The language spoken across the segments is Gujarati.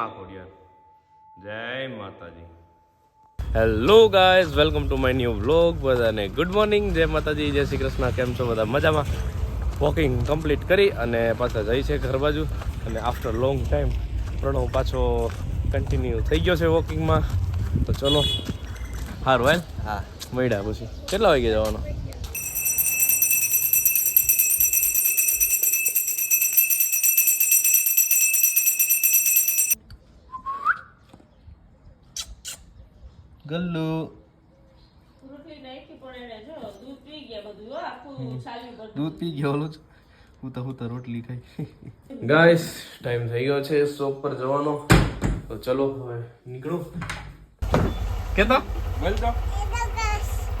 માં ખોડિયાર જય માતાજી. Hello guys welcome to my new vlog બધાને ગુડ મોર્નિંગ જય માતાજી જય શ્રી કૃષ્ણ. કેમ છો બધા? મજામાં? વોકિંગ કમ્પ્લીટ કરી અને પાછા જઈ છે ઘર બાજુ. અને આફ્ટર લોંગ ટાઈમ પ્રણવ પાછો કન્ટિન્યુ થઈ ગયો છે વોકિંગમાં તો ચલો. સારું હાલ? હા. મળ્યા પછી. કેટલા વાગે જવાનો? ગલ્લુ. રોટલી નાખી પણ એને જો દૂધ પી ગયા બધું આખું ચાલ્યું દૂધ પી ગયો ઓલું જ. હું તો હું તો રોટલી ખાઈ. ગાઈસ ટાઈમ થઈ ગયો છે શોપ પર જવાનો. તો ચલો હવે નીકળો. કેતો?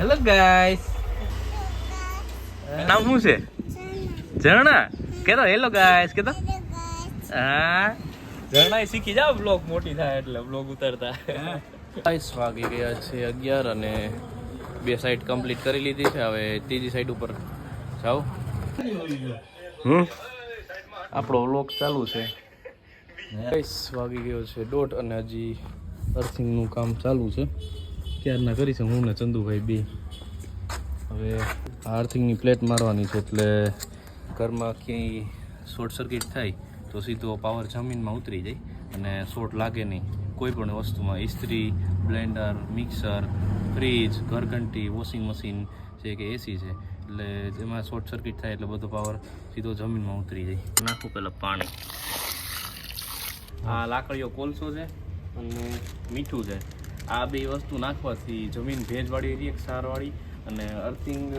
હેલો ગાઈસ નામ શું છે? ઝરણા. કેતો? હેલો ગાઈસ કેતો? હા. ઝરણા શીખી જાવ બ્લોગ મોટી થાય એટલે બ્લોગ ઉતારતા. ગાઈસ વાગી ગયા છે અગિયાર અને બે સાઈડ કમ્પ્લીટ કરી લીધી છે. હવે ત્રીજી સાઈડ ઉપર જાઓ. હમ? આપણો લોક ચાલુ છે. બાઈસ વાગી ગયો છે. દોઢ અને હજી અર્થિંગનું કામ ચાલુ છે. ક્યારના કરીશું હું ને ચંદુભાઈ બી. હવે આ અર્થિંગની પ્લેટ મારવાની છે એટલે ઘરમાં ક્યાંય શોર્ટ સર્કિટ થાય તો સીધો પાવર જમીનમાં ઉતરી જાય અને શોર્ટ લાગે નહીં. કોઈ પણ વસ્તુમાં ઇસ્ત્રી, બ્લેન્ડર, મિક્સર, ફ્રીજ, ઘરઘંટી, વોશિંગ મશીન છે કે એસી છે. એટલે જેમાં શોર્ટ સર્કિટ થાય એટલે બધો પાવર સીધો જમીનમાં ઉતરી જાય. નાખું પહેલાં પાણી. આ લાકડીઓ કોલસો છે અને મીઠું છે. આ બે વસ્તુ નાખવાથી જમીન ભેજવાળી એક સારવાળી અને અર્થિંગ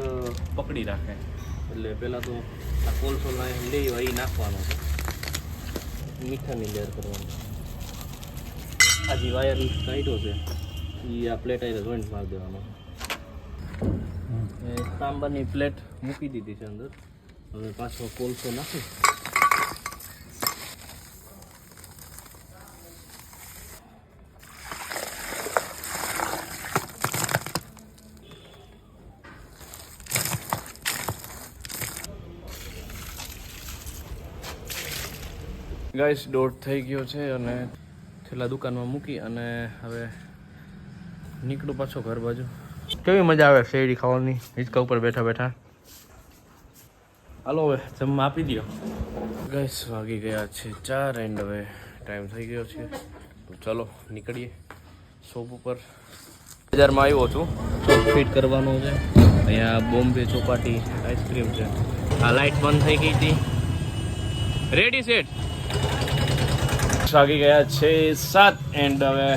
પકડી રાખે. એટલે પહેલાં તો આ કોલસો લઈ એ નાખવાનો છે. મીઠાની લેર કરવાની. આ જે વાયર કાઢ્યો છે એ આ પ્લેટ આવી જોઈન્ટ મારી દેવાનો. એ તાંબાની પ્લેટ મૂકી દીધી છે અંદર. હવે પાછો કોલસો નાખી. ગાઈસ દોઢ થઈ ગયો છે અને છેલ્લા દુકાનમાં મૂકી અને હવે નીકળું પાછો ઘર બાજુ. કેવી મજા આવે શેરડી ખાવાની? હિંચકા ઉપર બેઠા બેઠા. હાલો હવે, જમવા આપી દો ગેસ વાગી ગયા છે ચાર એન્ડ હવે ટાઈમ થઈ ગયો છે. તો ચલો, નીકળીએ શોપ ઉપર. બજારમાં આવ્યો છું. શોપ ફિટ કરવાનો છે. અહીંયા બોમ્બે ચોપાટી આઈસ્ક્રીમ છે. આ લાઇટ બંધ થઈ ગઈ હતી. રેડી સેટ વાગી ગયા છે સાત એન્ડ હવે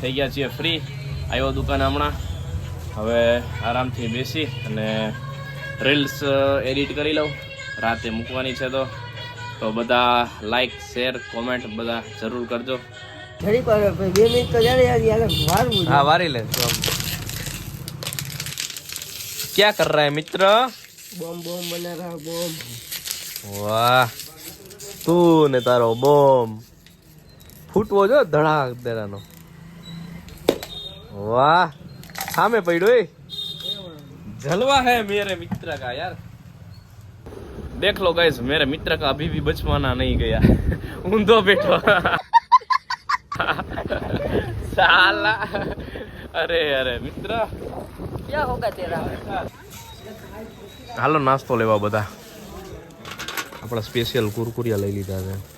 થઈ ગયા છીએ ફ્રી આવ્યો દુકાન હમણાં. હવે આરામથી બેસી અને રીલ્સ એડિટ કરી લઉં. રાતે મૂકવાની છે તો. તો બધા લાઈક શેર કોમેન્ટ બધા જરૂર કરજો. હા વારી લે ક્યાં કર રહા હે મિત્ર? બોમ બોમ બના રહા બોમ વાહ. તું ને તારો બોમ્બ. ફૂટવો જો ધડાક દેરાનો. વાહ સામે પડ્યો એ. જલવા હે મેરે મિત્ર કા યાર. દેખ લો ગાઈસ મેરે મિત્ર કા અભી ભી બચવાના નહીં ગયા. ઊંધો બેઠો. સાલા. અરે અરે મિત્ર. ક્યાં હોગા તેરા? હાલો નાસ્તો લેવા બધા. આપણા સ્પેશિયલ કુરકુરિયા લઈ લીધા છે.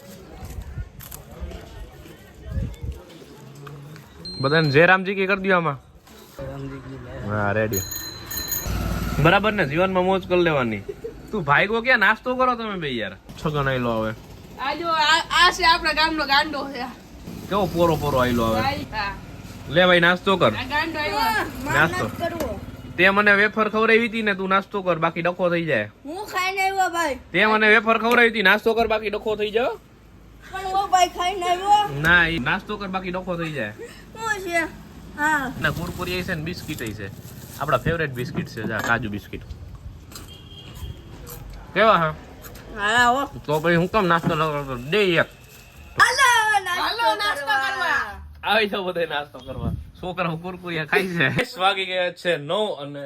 બધાને જય રામજી કે કરી દો આમાં. હા રેડી બરાબર ને જીવનમાં મોજ કરી લેવાની. તું ભાઈ કો ક્યાં? નાસ્તો કરો તમે બે યાર. છગન આયલો આવે આજો આ આ છે આપણા ગામનો ગાંડો છે. કેવો પોરો પોરો આયલો આવે લે ભાઈ નાસ્તો કર. ગાંડો આવ્યો. નાસ્તો. તે મને વેફર ખવડાવી હતી ને તું નાસ્તો કર બાકી ડખો થઈ જાય. હું ખાઈને આવ્યો ભાઈ. તે મને વેફર ખવડાવી હતી નાસ્તો કર બાકી ડખો થઈ જાય. પણ ભાઈ ખાઈને આવ્યો. ના એ નાસ્તો કર બાકી ડખો થઈ જાય. શું છે? હા. ના કુરકુરી છે ને બિસ્કિટ છે. આપણા ફેવરેટ બિસ્કિટ છે જા કાજુ બિસ્કિટ. કેવા હા? હા હો તો ભાઈ હું કેમ નાસ્તો ન કરતો દે એક. હાલો હાલો નાસ્તો કરવા. આવી જાવ બધે નાસ્તો કરવા. છોકરા કુરકુરિયા ખાઈ છે. વાગી ગયા છે નવ અને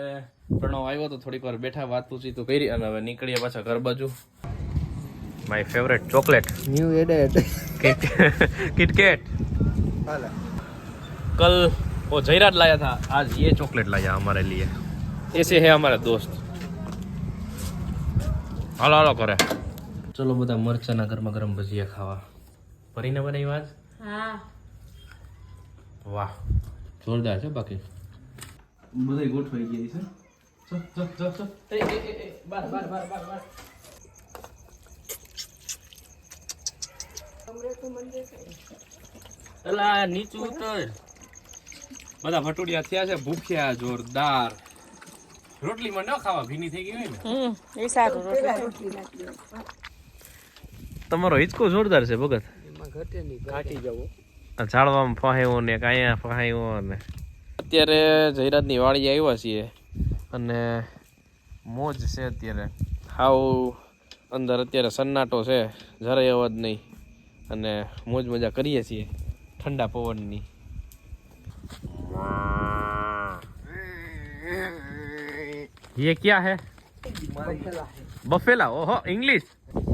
પ્રણવ આવ્યો તો થોડીક વાર બેઠા વાતું તો કરી અને હવે નીકળીએ પાછા ઘર બાજુ. my favourite chocolate new added KitKat हाल कल वो जयराज लाया था आज ये चॉकलेट लाया हमारे लिए ऐसे है हमारा दोस्त હાલો હાલો કરે ચલો બધા મરચાના ગરમા ગરમ ભજીયા ખાવા ભરીને બનાવી આજ હા વાહ જોરદાર છે બાકી બધા ગોઠવાઈ ગયા છે અલા નીચું ઉતર. બધા ભટુડિયા થયા છે ભૂખ્યા જોરદાર. રોટલી માં ન ખાવા ભીની થઈ ગઈ હોય ને. હમ એ સારું રોટલી. તમારો હિચકો જોરદાર છે ભગત? ઘાટી જવું. આ ઝાડવામાં ફહાયો ને કાંયા ફહાયો ને. અત્યારે જયરાજની વાડી આવ્યા છીએ અને મોજ છે અત્યારે. હાવ અંદર અત્યારે સન્નાટો છે જરાય અવાજ નહીં. અને મોજ મજા કરીએ છીએ ઠંડા પવનની ये क्या है બફેલા ઓહો ઇંગ્લિશ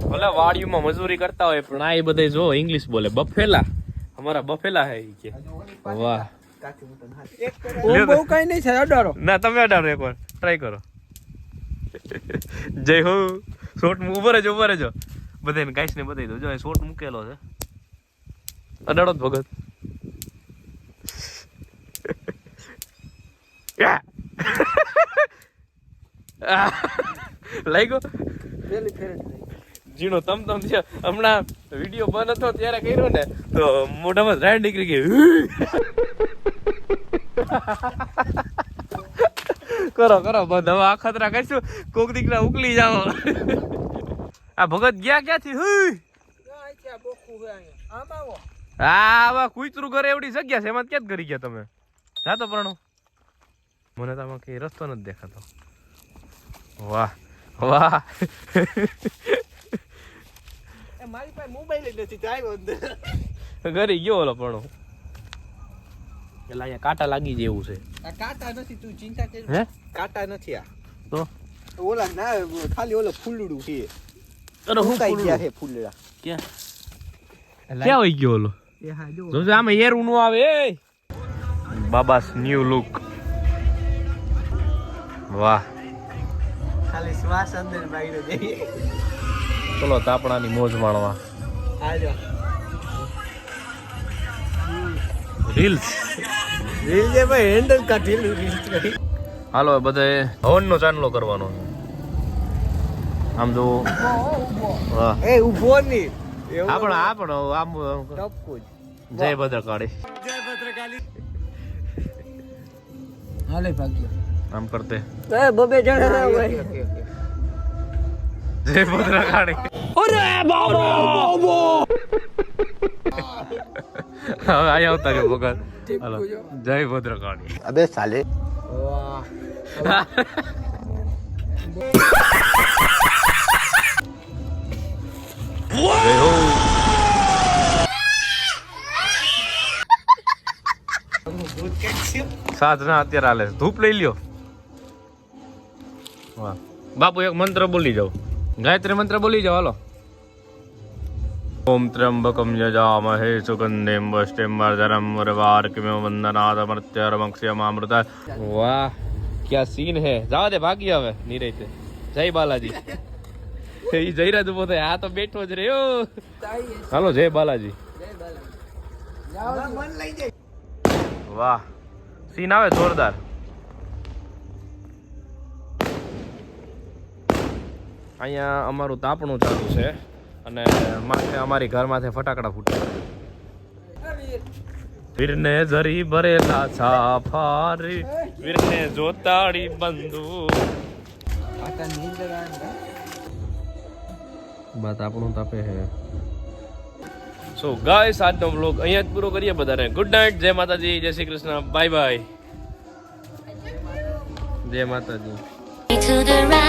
ભલે વાડીમાં મજૂરી કરતા હોય પણ આ એ બધે જો ઇંગ્લિશ બોલે બફેલા અમારા બફેલા હે ઈ કે વાહ બહુ કઈ નહીં છે અડાડો ના તમે અડાડો એકવાર ટ્રાય કરો જય હો શોટ ઉભો રહેજો ઉભો રહેજો બધાને ગાઈસ ને બતાવી દો જો શોટ મૂકેલો છે. અડાડો જ ભગત. લઈ લાગ્યો? પેલી ફેરે જીણો તમ તમ છે. હમણાં વીડિયો બંધ હતો ત્યારે કર્યો ને, તો મોઢામાં રાડ નીકળી ગઈ. કરો કરો, બંધ. હવે આ ખતરા કરશું. કોક દીકરા ઉકલી જાઓ. આ ભગત ગયા ક્યાંથી? હુઈ કુતરું ઘરે એવડી જગ્યા છે એમાં ક્યાં કરી ગયા તમે? જાતો પ્રણો મને તો કઈ રસ્તો નથી દેખાતો. વાહ વાહ. મારી પાસે મોબાઈલ નથી ઘરે ગયો ઓલો પ્રણો એટલે અહીંયા કાંટા લાગી જેવું છે. આ કાંટા નથી તું ચિંતા કરી હે? કાંટા નથી આ. તો ઓલા ના ખાલી ઓલો ફૂલડું છે. અરે હું સુકાઈ ગયા. ફૂલડા ક્યાં ક્યાં હોય ગયો ઓલો હા જો આમાં એરું આવે એ બાબાસ ન્યુ લુક વાહ ખાલી શ્વાસ અંદર બહાર જઈએ ચલો તાપણાની મોજ માણવા હાલો રીલ્સ રીલ જે ભાઈ હેન્ડલ કાઢેલું રીલ હાલો બધાએ હવનનો ચાંદલો કરવાનો આમ જો એ ઊભો નહીં હા પણ હા પણ આમ જય ભદ્રકાળી. જય ભદ્રકાળી. હાલે ભાગ્ય. આમ કરતે. એ બબે જણા ના જય ભદ્રકાળી. અરે બાબા હવે અહીંયા આવતા કે ભગત હાલો. જય ભદ્રકાળી. અબે સાલે. જય હો સાધના અત્યારે હાલે છે. ધૂપ લઈ લ્યો. વાહ. બાપુ, એક મંત્ર બોલી જાઓ. ગાયત્રી મંત્ર બોલી જાઓ, હાલો. ઓમ ત્ર્યંબકમ યજામહે સુગંધિમ વષ્ટિમ વર્ધનમ વરવાર્કમિવ વંદનાદમર્ત્યરમક્ષ્યમામૃતા વાહ ક્યાં સીન હે જાવા દે ભાગી હવે નીરજે જય બાલાજી એ જયરાજ ઊભો થાય. આ તો બેઠો જ રહ્યો. હાલો, જય બાલાજી. વાહ, સીન આવે જોરદાર. અહીંયા અમારું તાપણું ચાલુ છે અને માથે અમારી ઘરમાંથી ફટાકડા ફૂટે વીરને જરી ભરેલા છાફારી વીરને જોતાડી બંદૂક. બાત આપણું તાપે હે. સો ગાઈસ આજનો વ્લોગ અહીંયા જ પૂરો કરીએ બધાને. ગુડ નાઇટ જય માતાજી જય શ્રી કૃષ્ણ. બાય બાય જય માતાજી. To the right.